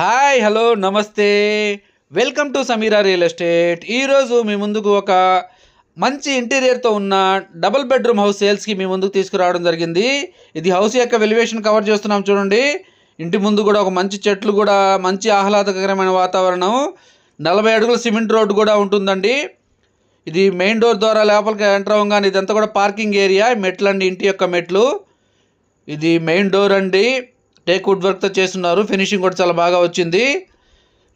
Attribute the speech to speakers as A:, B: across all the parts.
A: Hi hello నమస్తే. Welcome to Sameera real estate. ఈరోజు మీ ముందుకు ఒక మంచి ఇంటీరియర్తో ఉన్న డబుల్ బెడ్రూమ్ హౌస్ సేల్స్కి మీ ముందుకు తీసుకురావడం జరిగింది. ఇది హౌస్ యొక్క వెలివేషన్ కవర్ చేస్తున్నాం చూడండి. ఇంటి ముందు కూడా ఒక మంచి చెట్లు కూడా మంచి ఆహ్లాదకరమైన వాతావరణం. నలభై అడుగుల సిమెంట్ రోడ్డు కూడా ఉంటుందండి. ఇది మెయిన్ డోర్ ద్వారా లోపలికి ఎంటర్ అవ్వగానే ఇదంతా కూడా పార్కింగ్ ఏరియా మెట్లు అండి ఇంటి యొక్క మెట్లు. ఇది మెయిన్ డోర్ అండి. టేక్ వుడ్ వర్క్తో చేస్తున్నారు. ఫినిషింగ్ కూడా చాలా బాగా వచ్చింది.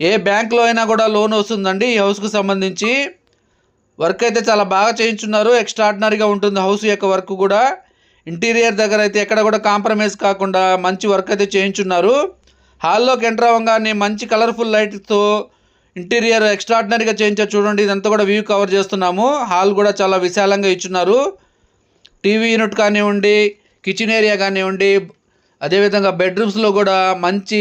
A: ఏ బ్యాంక్లో అయినా కూడా లోన్ వస్తుందండి. ఈ హౌస్కు సంబంధించి వర్క్ అయితే చాలా బాగా చేయించున్నారు. ఎక్స్ట్రాడినరీగా ఉంటుంది హౌస్ యొక్క వర్క్ కూడా. ఇంటీరియర్ దగ్గర అయితే ఎక్కడ కూడా కాంప్రమైజ్ కాకుండా మంచి వర్క్ అయితే చేయించున్నారు. హాల్లోకి ఎంటర్ అవ్వగానే మంచి కలర్ఫుల్ లైట్తో ఇంటీరియర్ ఎక్స్ట్రాడినరీగా చేయించారు చూడండి. ఇదంతా కూడా వ్యూ కవర్ చేస్తున్నాము. హాల్ కూడా చాలా విశాలంగా ఇచ్చున్నారు. టీవీ యూనిట్ కానివ్వండి కిచెన్ ఏరియా కానివ్వండి అదేవిధంగా బెడ్రూమ్స్లో కూడా మంచి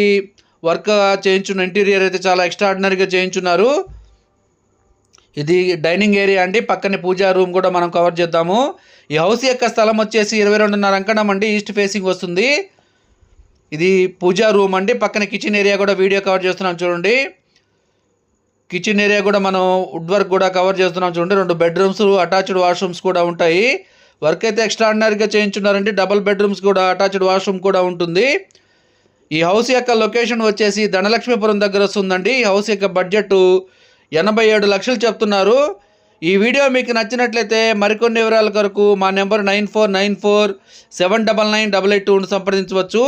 A: వర్క్ చేయించున్న ఇంటీరియర్ అయితే చాలా ఎక్స్ట్రాడినరీగా చేయించున్నారు. ఇది డైనింగ్ ఏరియా అండి. పక్కనే పూజా రూమ్ కూడా మనం కవర్ చేద్దాము. ఈ హౌస్ యొక్క స్థలం వచ్చేసి ఇరవై రెండున్నర అంకణం అండి. ఈస్ట్ ఫేసింగ్ వస్తుంది. ఇది పూజా రూమ్ అండి. పక్కన కిచెన్ ఏరియా కూడా వీడియో కవర్ చేస్తున్నాం చూడండి. కిచెన్ ఏరియా కూడా మనం వుడ్ వర్క్ కూడా కవర్ చేస్తున్నాం చూడండి. రెండు బెడ్రూమ్స్ అటాచ్డ్ వాష్రూమ్స్ కూడా ఉంటాయి. వర్క్ అయితే ఎక్స్ట్రాడినరీగా చేయించున్నారండి. డబల్ బెడ్రూమ్స్ కూడా అటాచ్డ్ వాష్రూమ్ కూడా ఉంటుంది. ఈ హౌస్ యొక్క లొకేషన్ వచ్చేసి ధనలక్ష్మీపురం దగ్గర వస్తుందండి. ఈ హౌస్ యొక్క బడ్జెట్ ఎనభై ఏడు లక్షలు చెప్తున్నారు. ఈ వీడియో మీకు నచ్చినట్లయితే మరికొన్ని వివరాల కొరకు మా number nine four nine four seven double nine double eight టూను సంప్రదించవచ్చు.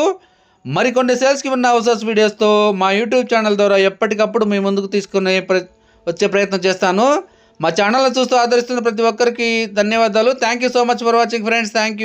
A: మరికొన్ని సేల్స్కి ఉన్న హౌసెస్ వీడియోస్తో మా యూట్యూబ్ ఛానల్ ద్వారా ఎప్పటికప్పుడు మీ ముందుకు తీసుకునే ప్ర వచ్చే ప్రయత్నం చేస్తాను. మా ఛానల్ని చూస్తూ ఆదరిస్తున్న ప్రతి ఒక్కరికి ధన్యవాదాలు. Thank you so much for watching friends thank you